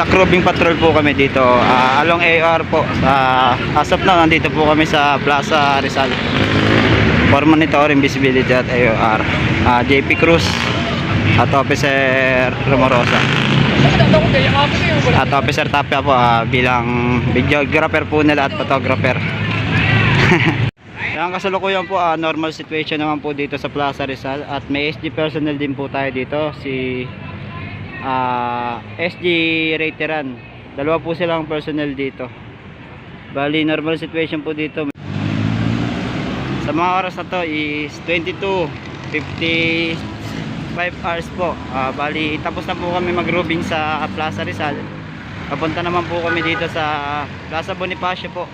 mag-roving patrol po kami dito. Ah, along AR po. Sa, as of now, nandito po kami sa Plaza Rizal. For monitoring visibility at AOR. Ah, JP Cruz at Officer Romorosa. At Officer Tapia po ah, bilang videographer po nila at photographer. Yan kasalukuyan po ah, normal situation naman po dito sa Plaza Rizal at may SG personnel din po tayo dito si ah, SG Rateran. Dalawa po silang personnel dito. Bali normal situation po dito. Sa mga oras na to is 22:55 hours po. Ah, bali tapos na po kami mag-roving sa Plaza Rizal. Papunta naman po kami dito sa Plaza Bonifacio po.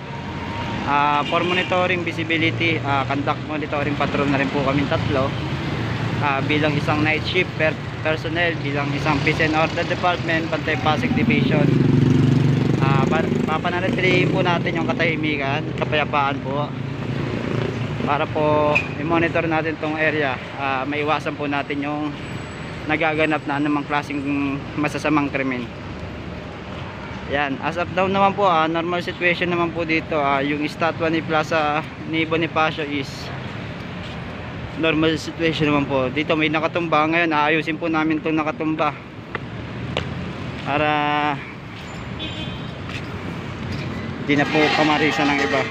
Ah, for monitoring visibility, ah, conduct monitoring patrol na rin po kami tatlo. Ah, bilang isang night shift per personnel, bilang isang peace and order department, Pantay Pasig Division. Ah, pa- papanatilihin po natin yung katahimikan, kapayapaan po. Para po i-monitor natin tong area, ah, maiwasan po natin yung nagaganap na anumang klaseng masasamang krimen. Yan, as of now naman po, ah, normal situation naman po dito. Ah, yung estatwa ni Plaza ni Bonifacio is normal situation naman po. Dito may nakatumba ngayon, aayusin po namin 'tong nakatumba. Para di na po kamarisa ng iba.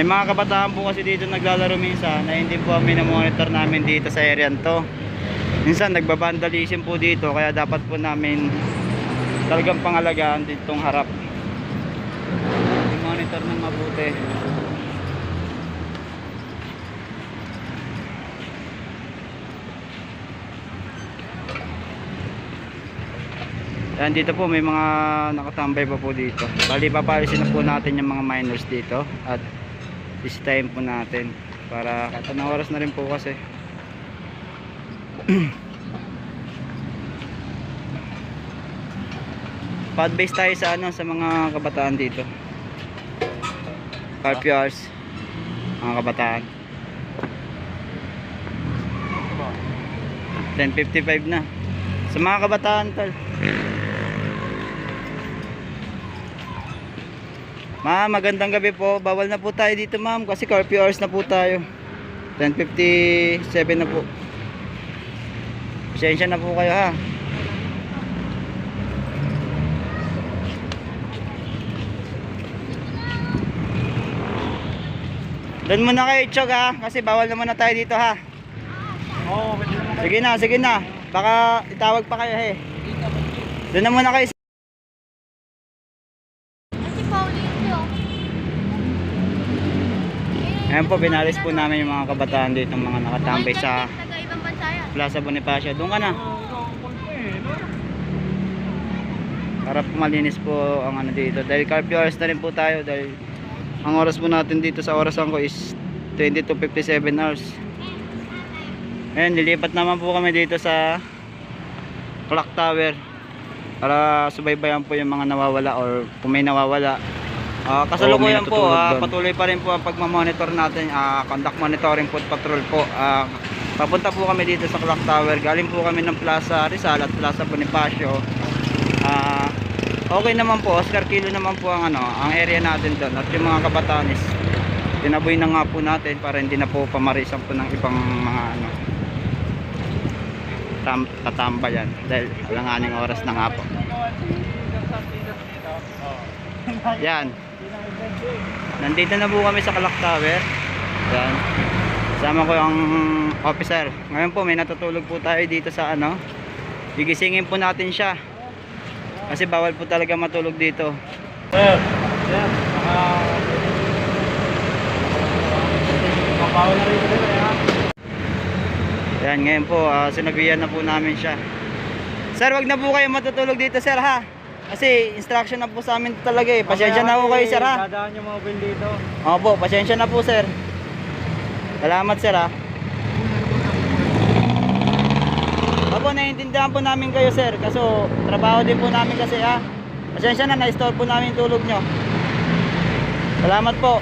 May mga kabataan po kasi dito naglalaro minsan na hindi po kami na-monitor namin dito sa area to. Minsan nagbabandalism po dito kaya dapat po namin talagang pangalagaan ditong harap. I-monitor ng mabuti. Yan dito po may mga nakatambay pa po dito. Bali papalisin na po natin yung mga minors dito at bisitahin po natin para anong oras na rin po kasi. Pa-advise tayo sa ano sa mga kabataan dito. Curfew hours mga kabataan. 10.55 na. Sa mga kabataan tol. Ma'am, magandang gabi po. Bawal na po tayo dito, ma'am, kasi curfew hours na po tayo. 10:57 na po. Pasensya na po kayo ha. Doon muna kayo, Chog ha, kasi bawal na tayo dito ha. Oo, pwede naman. Sige na, sige na. Baka itawag pa kayo he. Doon na muna kayo. Si Pauline yun. Ayan po, binalis po namin yung mga kabataan dito, mga nakatambay sa bansa yan. Plaza Bonifacio. Doon ka na. Kulpo eh? Para po malinis po ang ano dito. Dahil curfew hours na rin po tayo. Dahil ang oras po natin dito sa orasan ko is 20 to 57 hours. Ayan, lilipat naman po kami dito sa clock tower. Para subaybayan po yung mga nawawala or kung may nawawala. Ah, kasalukuyan po, doon. patuloy pa rin po ang pagmamonitor natin. ah, conduct monitoring po at patrol po. Ah, papunta po kami dito sa clock tower. Galing po kami ng Plaza Rizal at Plaza Bonifacio. Ah, okay naman po, Oscar Kilo naman po ang ano, ang area natin doon. At yung mga kabataan is tinaboy na nga po natin para hindi na po pamarisan po ng ibang mga ano tam tatambayan dahil alanganing oras na nga po. Yan. Nandito na po kami sa Clock Tower. Yan. Kasama ko yung officer. Ngayon po may natutulog po tayo dito sa ano. Gigisingin po natin siya. Kasi bawal po talaga matulog dito. Sir, sir, baka... Mabawal na rin sir, ha? Yan, ngayon po, uh, sinabihan na po namin siya. Sir, wag na po kayo matutulog dito, sir, ha? Kasi instruction na po sa amin talaga eh. Pasensya na po kayo, sir, ha? Dadaan yung mobile dito. Opo, pasensya na po, sir. Salamat, sir, ha? Opo, naiintindihan po namin kayo, sir. Kaso, trabaho din po namin kasi, ha? Pasensya na, na-store po namin tulog nyo. Salamat po.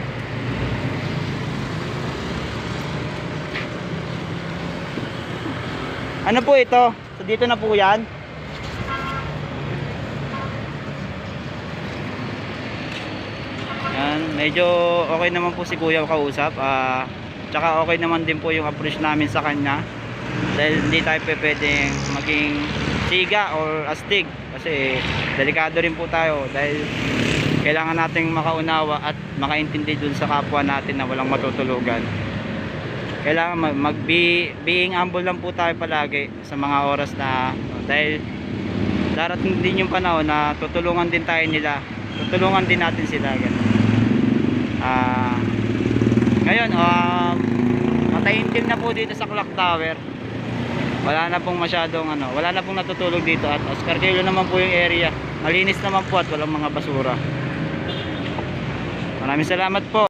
Ano po ito? So dito na po yan? Yan, medyo okay naman po si Kuya kausap. Ah, tsaka okay naman din po yung approach namin sa kanya. Dahil hindi tayo pwedeng maging siga or astig kasi delikado rin po tayo dahil kailangan nating makaunawa at makaintindi dun sa kapwa natin na walang matutulugan. Kailangan mag, be, being humble lang po tayo palagi sa mga oras na dahil darating din yung panahon na tutulungan din tayo nila. Tutulungan din natin sila ganun. Ah, ngayon, um, matahimtim na po dito sa clock tower. Wala na pong masyadong ano, wala na pong natutulog dito at Oscar Kilo naman po yung area. Malinis naman po at walang mga basura. Maraming salamat po.